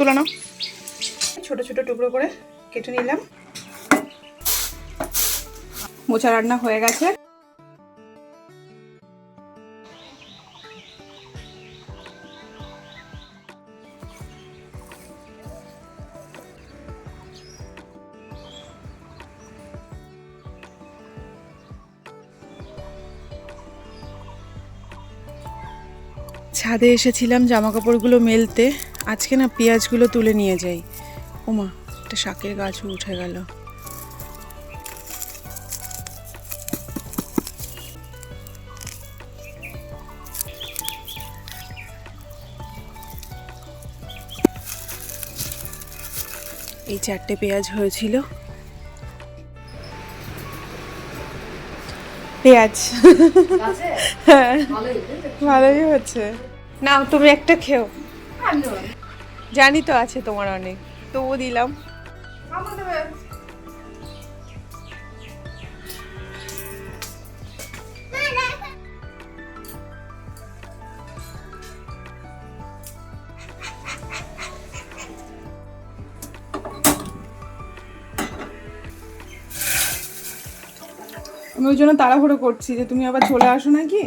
তুলে নাও। ছোট ছোট টুকরো করে কেটে নিলাম। মোচা রান্না হয়ে গেছে। ছাদে এসেছিলাম জামা কাপড়গুলো মেলতে। আজকে না পেঁয়াজগুলো তুলে নিয়ে যাই। ওমা একটা শাকের গাছও উঠে গেল। এই চারটে পেঁয়াজ হয়েছিল। পেঁয়াজ। হ্যাঁ ভালোই হচ্ছে। নাও তুমি একটা খেও। জানি তো আছে তোমার অনেক, তবুও দিলাম। আমি ওই জন্য তাড়াহুড়ো করছি যে তুমি আবার চলে আসো নাকি?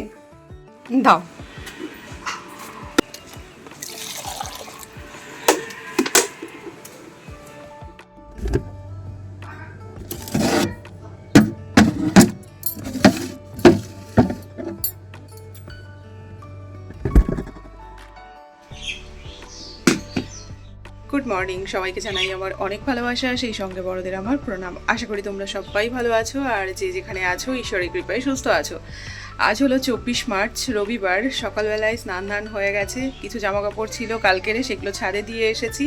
দাও। গুড মর্নিং সবাইকে জানাই আমার অনেক ভালোবাসা, সেই সঙ্গে বড়দের আমার প্রণাম। আশা করি তোমরা সবাই ভালো আছো আর যে যেখানে আছো, ঈশ্বরের কৃপায় সুস্থ আছো। আজ হলো চব্বিশ মার্চ, রবিবার। সকালবেলায় স্নান ধান হয়ে গেছে। কিছু জামা কাপড় ছিল কালকেরে, সেগুলো ছাদে দিয়ে এসেছি।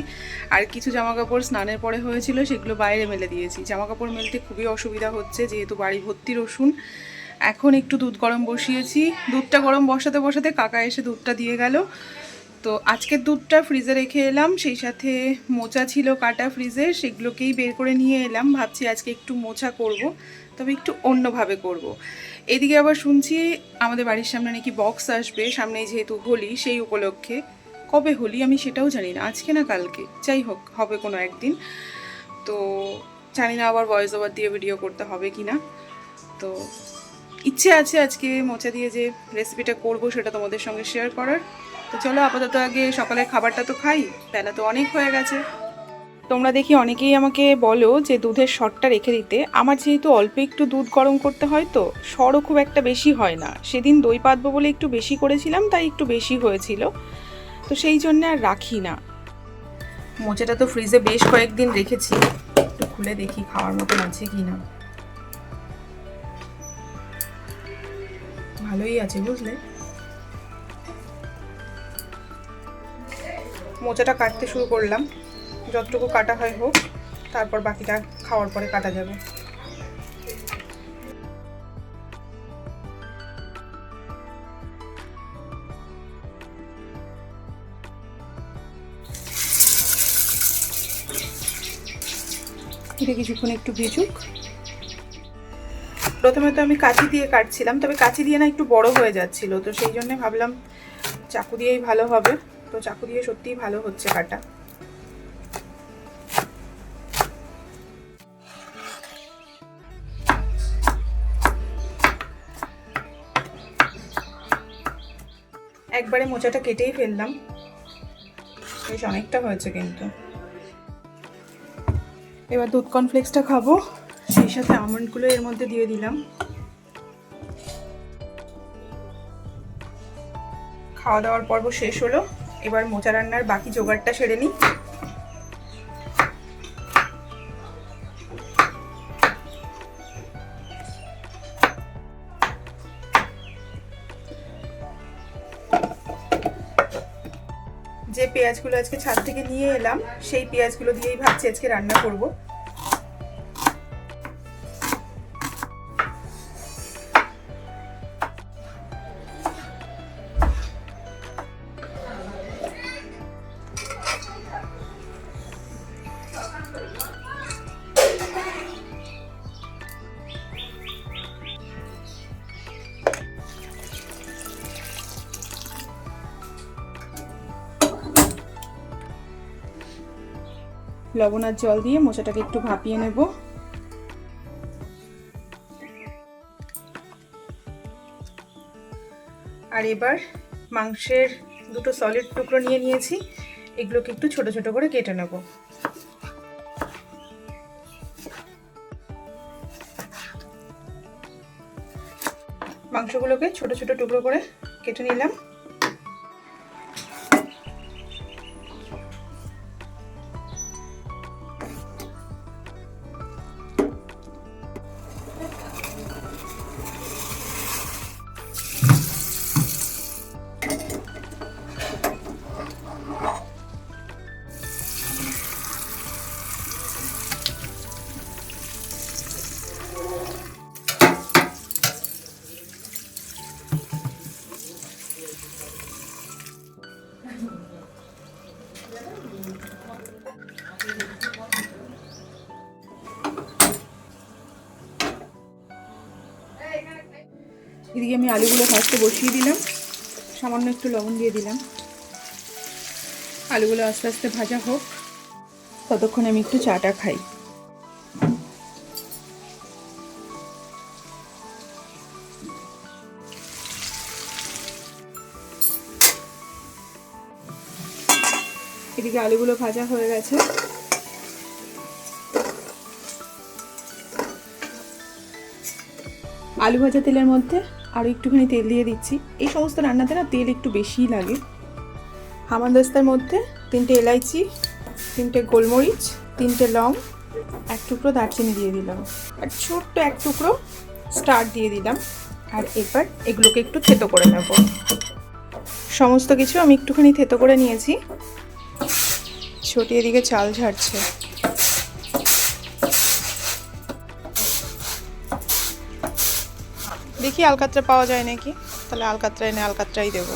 আর কিছু জামা কাপড় স্নানের পরে হয়েছিল, সেগুলো বাইরে মেলে দিয়েছি। জামা কাপড় মেলতে খুবই অসুবিধা হচ্ছে, যেহেতু বাড়ি ভর্তি রসুন। এখন একটু দুধ গরম বসিয়েছি। দুধটা গরম বসাতে বসাতে কাকা এসে দুধটা দিয়ে গেল। তো আজকের দুধটা ফ্রিজে রেখে এলাম, সেই সাথে মোচা ছিল কাটা ফ্রিজে সেগুলোকেই বের করে নিয়ে এলাম। ভাবছি আজকে একটু মোচা করব, তবে একটু অন্যভাবে করব। এদিকে আবার শুনছি আমাদের বাড়ির সামনে নাকি বক্স আসবে সামনে যেহেতু হোলি, সেই উপলক্ষে। কবে হোলি আমি সেটাও জানি না, আজকে না কালকে? যাই হোক, হবে কোনো একদিন। তো জানি না আবার ভয়েস ওভার দিয়ে ভিডিও করতে হবে কি না তো ইচ্ছে আছে আজকে মোচা দিয়ে যে রেসিপিটা করব, সেটা তোমাদের সঙ্গে শেয়ার করার। তো চলো আপাতত আগে সকালের খাবারটা তো খাই, বেলা তো অনেক হয়ে গেছে। তোমরা দেখি অনেকেই আমাকে বলো যে দুধের শটটা রেখে দিতে, আমার যেহেতু অল্প একটু দুধ গরম করতে হয় তো সরও খুব একটা বেশি হয় না। সেদিন দই পাতবো বলে একটু বেশি করেছিলাম, তাই একটু বেশি হয়েছিল। তো সেই জন্য আর রাখি না। মোচাটা তো ফ্রিজে বেশ কয়েকদিন রেখেছি, একটু খুলে দেখি খাওয়ার মতন আছে কি না। ভালোই আছে বুঝলে? মোচাটা কাটতে শুরু করলাম। যতটুকু কাটা হয় হোক, তারপর বাকিটা খাওয়ার পরে কাটা যাবে। কিছুক্ষণ একটু ভিজুক। প্রথমে তো আমি কাঁচি দিয়ে কাটছিলাম, তবে কাঁচি দিয়ে না একটু বড় হয়ে যাচ্ছিল, তো সেই জন্য ভাবলাম চাকু দিয়েই ভালো হবে। তো চাকু দিয়ে সত্যিই ভালো হচ্ছে কাটা একবারে মোচাটা কেটেই ফেললাম। বেশ অনেকটা হয়েছে কিন্তু। এবার দুধ কর্নফ্লেক্সটা খাব। সেই সাথে আমন্ডগুলো এর মধ্যে দিয়ে দিলাম। খাওয়া দাওয়ার পর্ব শেষ হলো। এবার মোচা রান্নার বাকি জোগাড়টা সেরে নিই। যে পেঁয়াজগুলো আজকে ছাদ থেকে নিয়ে এলাম, সেই পেঁয়াজগুলো দিয়েই ভাবছি আজকে রান্না করব। লবণ আর জল দিয়ে মোচাটাকে একটু ভাপিয়ে নেব। আর এবার মাংসের দুটো সলিড টুকরো নিয়ে নিয়েছি, এগুলোকে একটু ছোট ছোট করে কেটে নেব। মাংসগুলোকে ছোট ছোট টুকরো করে কেটে নিলাম। এদিকে আমি আলুগুলো ভাজতে বসিয়ে দিলাম। সামান্য একটু লবণ দিয়ে দিলাম। আলুগুলো আস্তে আস্তে ভাজা হোক। ততক্ষণ আমি একটু চাটা খাই। এদিকে আলুগুলো ভাজা হয়ে গেছে। আলু ভাজা তেলের মধ্যে আরও একটুখানি তেল দিয়ে দিচ্ছি। এই সমস্ত রান্নাতে না তেল একটু বেশিই লাগে। হামানদস্তার মধ্যে তিনটে এলাইচি, তিনটে গোলমরিচ, তিনটে লং, এক টুকরো দারচিনি দিয়ে দিলাম। আর ছোট্ট এক টুকরো স্টার দিয়ে দিলাম। আর এবার এগুলোকে একটু থেতো করে নেব। সমস্ত কিছু আমি একটুখানি থেতো করে নিয়েছি। ছোটি এদিকে চাল ঝাড়ছে। দেখি আলকাতরা পাওয়া যায় নাকি? তাহলে আলকাতরা এনে আলকাতরাই দেবো।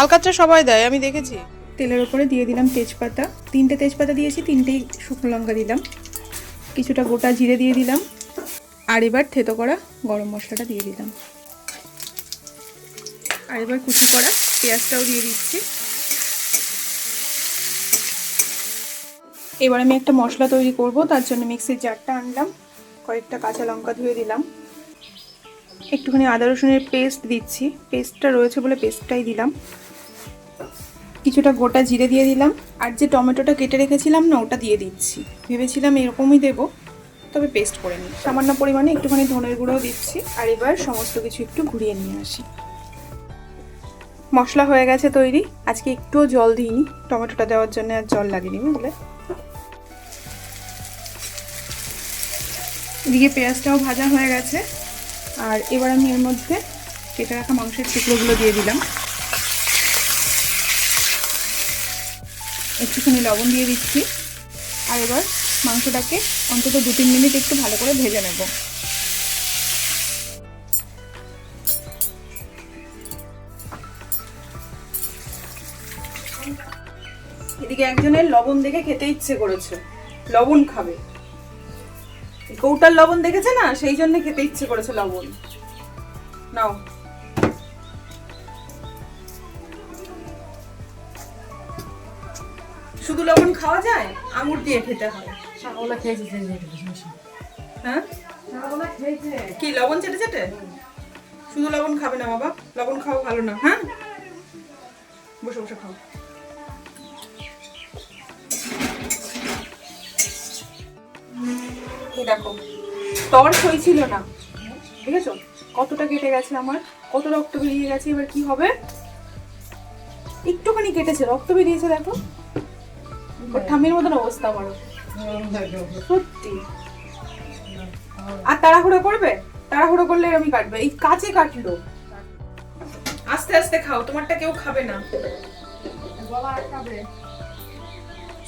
আলকাতরা সবাই দেয় আমি দেখেছি। তেলের ওপরে দিয়ে দিলাম তেজপাতা। তিনটে তেজপাতা দিয়েছি তিনটেই শুকনো লঙ্কা দিলাম। কিছুটা গোটা জিরে দিয়ে দিলাম। আর এবার থেতো করা গরম মশলাটা দিয়ে দিলাম। আর এবার কুচি করা পেঁয়াজটাও দিয়ে দিচ্ছি। এবার আমি একটা মশলা তৈরি করব, তার জন্য মিক্সির জারটা আনলাম, কয়েকটা কাঁচা লঙ্কা ধুয়ে দিলাম। একটুখানি আদা রসুনের পেস্ট দিচ্ছি, পেস্টটা রয়েছে বলে পেস্টটাই দিলাম। কিছুটা গোটা জিরে দিয়ে দিলাম, আর যে টমেটোটা কেটে রেখেছিলাম না, ওটা দিয়ে দিচ্ছি। ভেবেছিলাম এরকমই দেবো, তবে পেস্ট করে নিই। সামান্য পরিমাণে একটুখানি ধনের গুঁড়োও দিচ্ছি, আর এবার সমস্ত কিছু একটু ঘুরিয়ে নিয়ে আসি। মশলা হয়ে গেছে তৈরি, আজকে একটুও জল দিইনি, টমেটোটা দেওয়ার জন্য আর জল লাগেনি, বুঝলে? এদিকে পেঁয়াজটাও ভাজা হয়ে গেছে। আর এবার আমি এর মধ্যে কেটে রাখা মাংসের টুকরোগুলো দিয়ে দিলাম। একটুখানি লবণ দিয়ে দিচ্ছি। আর এবার মাংসটাকে অন্তত দু তিন মিনিট একটু ভালো করে ভেজে নেব। এদিকে একজনের লবণ দেখে খেতে ইচ্ছে করেছে। লবণ খাবে। কৌটার লবণ দেখেছে না? সেই জন্য খেতে ইচ্ছে করেছে লবণ। নাও। শুধু লবণ খাওয়া যায়? আঙুর দিয়ে খেতে হয়। খেয়েছি হ্যাঁ? কি লবণ চেটে চেটে? শুধু লবণ খাবে না বাবা? লবণ খাওয়া ভালো না হ্যাঁ? বসে বসে খাও। এই দেখো তর হয়েছিল না। দেখেছ? কতটা কেটে গেছে আমার কত রক্ত বেরিয়ে গেছে এবার কি হবে? একটুখানি কেটেছে রক্ত বেরিয়েছে দেখো। ওর ঠাম্মির মতন অবস্থা আমারও সত্যি। আর তাড়াহুড়ো করবে? তাড়াহুড়ো করলে আমি কাটবে। এই কাছে কাটলো। আস্তে আস্তে খাও তোমারটা কেউ খাবে না। বাবা খাবে?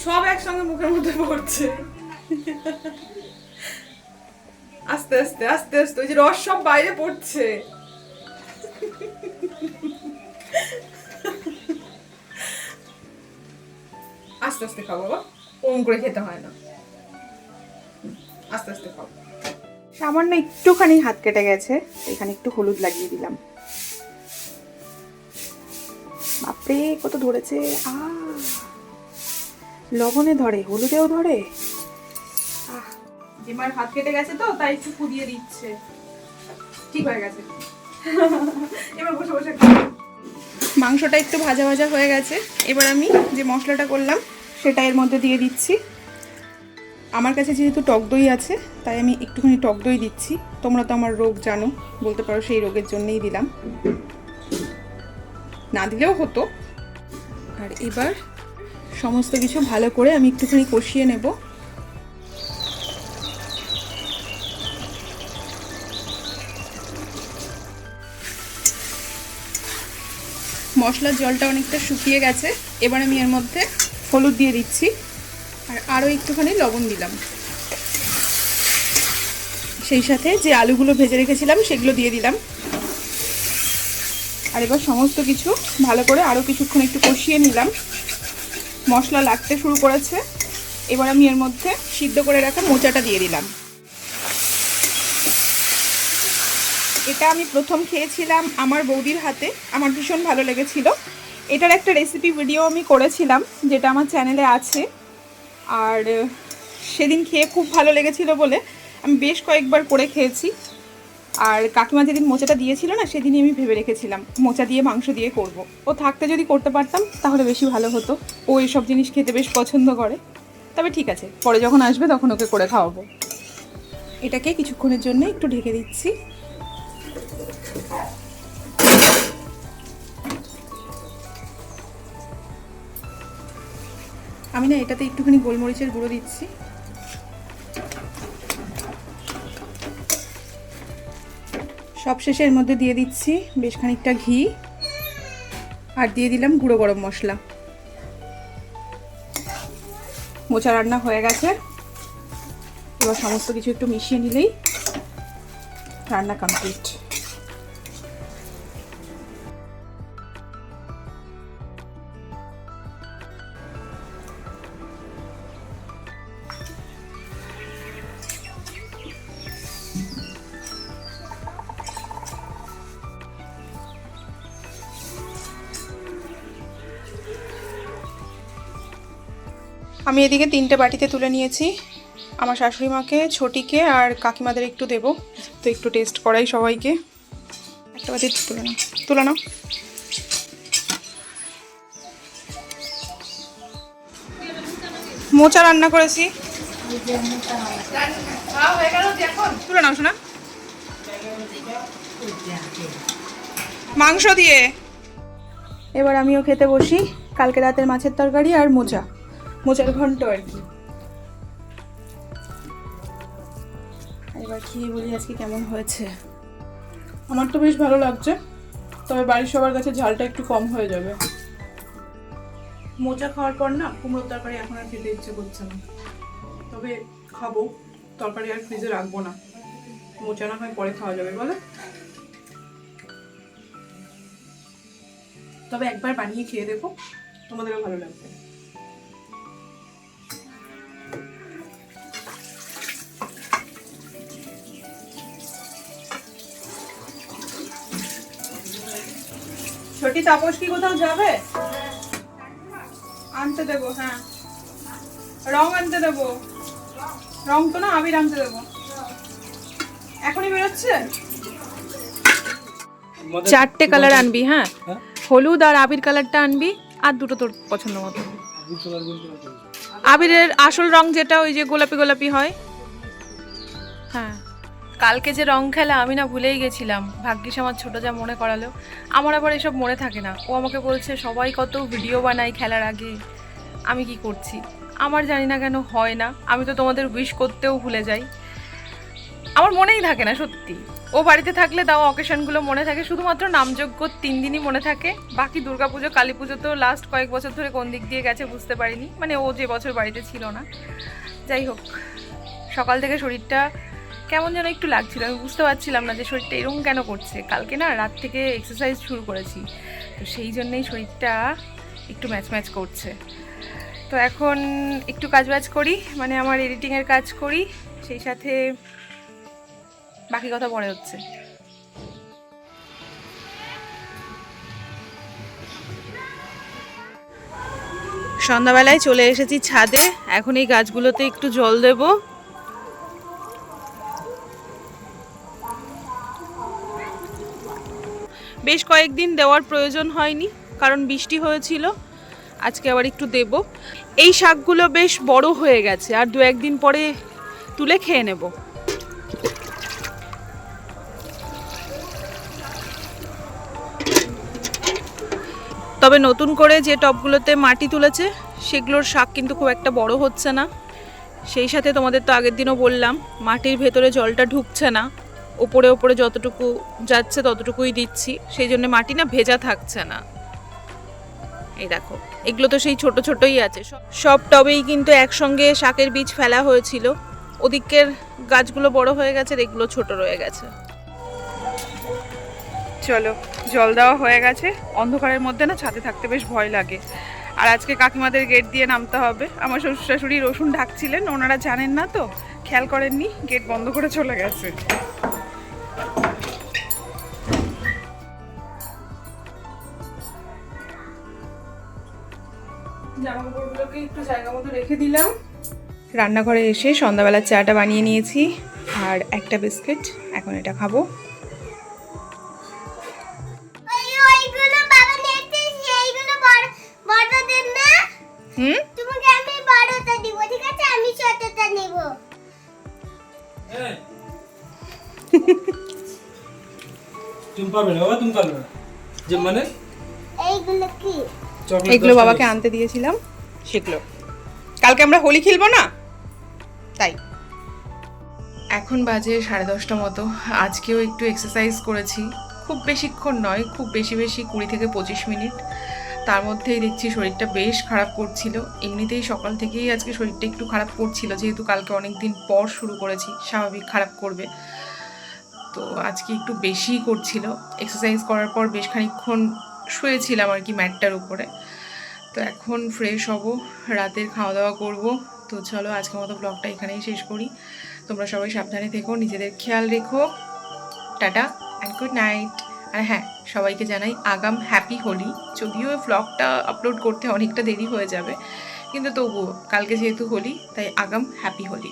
সব একসঙ্গে মুখের মধ্যে পড়ছে। আস্তে আস্তে আস্তে আস্তে, ওই যে রস সব বাইরে পড়ছে। আস্তে আস্তে খাও বাবা ওম করে খেতে হয় না। আস্তে আস্তে খাও সামান্য একটুখানি হাত কেটে গেছে, এখানে একটু হলুদ লাগিয়ে দিলাম। বাপরে, কত ধরেছে আ লবণে ধরে, হলুদেও ধরে। জিমার হাত কেটে গেছে তো, তাই একটু ফুদিয়ে দিচ্ছে। ঠিক হয়ে গেছে। এবার বসে বসে মাংসটা একটু ভাজা ভাজা হয়ে গেছে। এবার আমি যে মশলাটা করলাম, সেটা এর মধ্যে দিয়ে দিচ্ছি। আমার কাছে যেহেতু টক দই আছে, তাই আমি একটুখানি টক দই দিচ্ছি। তোমরা তো আমার রোগ জানো, বলতে পারো সেই রোগের জন্যই দিলাম। না দিলেও হতো। আর এবার সমস্ত কিছু ভালো করে আমি একটুখানি কষিয়ে নেব। মশলার জলটা অনেকটা শুকিয়ে গেছে। এবার আমি এর মধ্যে হলুদ দিয়ে দিচ্ছি। আর আরও একটুখানি লবণ দিলাম। সেই সাথে যে আলুগুলো ভেজে রেখেছিলাম, সেগুলো দিয়ে দিলাম। আর এবার সমস্ত কিছু ভালো করে আরও কিছুক্ষণ একটু কষিয়ে নিলাম। মশলা লাগতে শুরু করেছে। এবার আমি এর মধ্যে সিদ্ধ করে রাখা মোচাটা দিয়ে দিলাম। এটা আমি প্রথম খেয়েছিলাম আমার বৌদির হাতে। আমার ভীষণ ভালো লেগেছিল। এটার একটা রেসিপি ভিডিও আমি করেছিলাম, যেটা আমার চ্যানেলে আছে। আর সেদিন খেয়ে খুব ভালো লেগেছিল বলে আমি বেশ কয়েকবার করে খেয়েছি। আর কাকিমা যেদিন মোচাটা দিয়েছিল না, সেদিনই আমি ভেবে রেখেছিলাম, মোচা দিয়ে, মাংস দিয়ে করব। ও থাকতে যদি করতে পারতাম, তাহলে বেশি ভালো হতো। ও এইসব জিনিস খেতে বেশ পছন্দ করে। তবে ঠিক আছে, পরে যখন আসবে তখন ওকে করে খাওয়াবো। এটাকে কিছুক্ষণের জন্য একটু ঢেকে দিচ্ছি। আমি না এটাতে একটুখানি গোলমরিচের গুঁড়ো দিচ্ছি। সব শেষে এর মধ্যে দিয়ে দিচ্ছি বেশ খানিকটা ঘি। আর দিয়ে দিলাম গুঁড়ো গরম মশলা। মোচা রান্না হয়ে গেছে। এবার সমস্ত কিছু একটু মিশিয়ে নিলেই রান্না কমপ্লিট আমি এদিকে তিনটে বাটিতে তুলে নিয়েছি। আমার শাশুড়ি মাকে, ছোটিকে আর কাকিমাদের একটু দেব। তো একটু টেস্ট করাই সবাইকে। একটা বাটি তুলে নাও। তুলে নাও। মোচা রান্না করেছি। তুলে নাও শোনা মাংস দিয়ে। এবার আমিও খেতে বসি। কালকে রাতের মাছের তরকারি আর মোচা। মোচার ঘন্ট আর কি। এবার খেয়ে বলি, আজকে কেমন হয়েছে? আমার তো বেশ ভালো লাগছে, তবে বাড়ির সবার কাছে ঝালটা একটু কম হয়ে যাবে। মোচা খাওয়ার পর না, কুমড়োর তরকারি এখন আর খেতে ইচ্ছে করছে না। তবে খাব, তরকারি আর ফ্রিজে রাখব না। মোচা না হয় পরে খাওয়া যাবে, বলে। তবে একবার বানিয়ে খেয়ে দেখো, তোমাদেরও ভালো লাগবে। ছোটি তাপস কি কোথাও যাবে? আনতে দেবো হ্যাঁ। রং আনতে দেবো। রং তো না আবির আনতে দেবো। এখনই বেরোচ্ছে? চারটে কালার আনবি হ্যাঁ। হলুদ আর আবির কালারটা আনবি আর দুটো তোর পছন্দ মতো। আবিরের আসল রং যেটা ওই যে গোলাপি গোলাপি হয়। হ্যাঁ। কালকে যে রং খেলা আমি না ভুলেই গেছিলাম। ভাগ্যিস আমার ছোট যা মনে করালো। আমার আবার এসব মনে থাকে না। ও আমাকে বলছে, সবাই কত ভিডিও বানাই খেলার আগে। আমি কি করছি? আমার জানি না কেন হয় না। আমি তো তোমাদের উইশ করতেও ভুলে যাই। আমার মনেই থাকে না সত্যি। ও বাড়িতে থাকলে তাও অকেশনগুলো মনে থাকে। শুধুমাত্র নামযোগ্য তিন দিনই মনে থাকে। বাকি দুর্গাপুজো কালী পুজো তো লাস্ট কয়েক বছর ধরে কোন দিক দিয়ে গেছে বুঝতে পারিনি। মানে ও যে বছর বাড়িতে ছিল না। যাই হোক, সকাল থেকে শরীরটা কেমন যেন একটু লাগছিল, আমি বুঝতে পারছিলাম না যে শরীরটা এরকম কেন করছে। কালকে না রাত থেকে এক্সারসাইজ শুরু করেছি, তো সেই জন্যেই শরীরটা একটু ম্যাচ ম্যাচ করছে। তো এখন একটু কাজ বাজ করি মানে আমার এডিটিংয়ের কাজ করি, সেই সাথে বাকি কথা পরে হচ্ছে। সন্ধ্যাবেলায় চলে এসেছি ছাদে, এখন এই গাছগুলোতে একটু জল দেব। বেশ কয়েকদিন দেওয়ার প্রয়োজন হয়নি, কারণ বৃষ্টি হয়েছিল। আজকে আবার একটু দেব। এই শাকগুলো বেশ বড় হয়ে গেছে, আর দু একদিন পরে তুলে খেয়ে নেব। তবে নতুন করে যে টবগুলোতে মাটি তুলেছে, সেগুলোর শাক কিন্তু খুব একটা বড় হচ্ছে না। সেই সাথে তোমাদের তো আগের দিনও বললাম, মাটির ভেতরে জলটা ঢুকছে না। ওপরে ওপরে যতটুকু যাচ্ছে ততটুকুই দিচ্ছি, সেই জন্য মাটি না ভেজা থাকছে না। এই দেখো, এগুলো তো সেই ছোট ছোটই আছে। সব- টবেই কিন্তু একসঙ্গে শাকের বীজ ফেলা হয়েছিল। ওদিকের গাছগুলো বড় হয়ে গেছে, আর এগুলো ছোট রয়ে গেছে। চলো, জল দেওয়া হয়ে গেছে। অন্ধকারের মধ্যে না ছাদে থাকতে বেশ ভয় লাগে। আর আজকে কাকিমাদের গেট দিয়ে নামতে হবে। আমার শ্বশুর শাশুড়ি রসুন ঢাকছিলেন, ওনারা জানেন না তো, খেয়াল করেননি, গেট বন্ধ করে চলে গেছে। একটু জায়গা মতো রেখে দিলাম। রান্নাঘরে এসে সন্ধ্যাবেলার চাটা বানিয়ে নিয়েছি। আর একটা বিস্কিট এখন এটা খাব। ওই ওইগুলো বাবা নিয়েছে সেইগুলো বড় বড়দের না। হুম? তোমাকে আমি বড়টা দিব ঠিক আছে? আমি ছোটটা নেব। তুমি পারবে না বাবা তুমি পারবে না। যে মানে? এইগুলো কি? এগুলো বাবাকে আনতে দিয়েছিলাম। সেগুলো কালকে আমরা হোলি খেলব না? তাই। এখন বাজে সাড়ে দশটা মতো। আজকেও একটু এক্সারসাইজ করেছি। খুব বেশিক্ষণ নয়, খুব বেশি বেশি কুড়ি থেকে পঁচিশ মিনিট। তার মধ্যেই দেখছি শরীরটা বেশ খারাপ করছিল। এমনিতেই সকাল থেকেই আজকে শরীরটা একটু খারাপ করছিল, যেহেতু কালকে অনেক দিন পর শুরু করেছি, স্বাভাবিক খারাপ করবে। তো আজকে একটু বেশিই করছিল। এক্সারসাইজ করার পর বেশ খানিকক্ষণ শুয়েছিলাম আর কি ম্যাটটার উপরে। তো এখন ফ্রেশ হব, রাতের খাওয়া দাওয়া করব। তো চলো আজকের মতো ব্লগটা এখানেই শেষ করি। তোমরা সবাই সাবধানে থেকো, নিজেদের খেয়াল রেখো। টাটা অ্যান্ড গুড নাইট আর হ্যাঁ সবাইকে জানাই আগাম হ্যাপি হোলি। যদিও ব্লগটা আপলোড করতে অনেকটা দেরি হয়ে যাবে, কিন্তু তবুও কালকে যেহেতু হোলি, তাই আগাম হ্যাপি হোলি।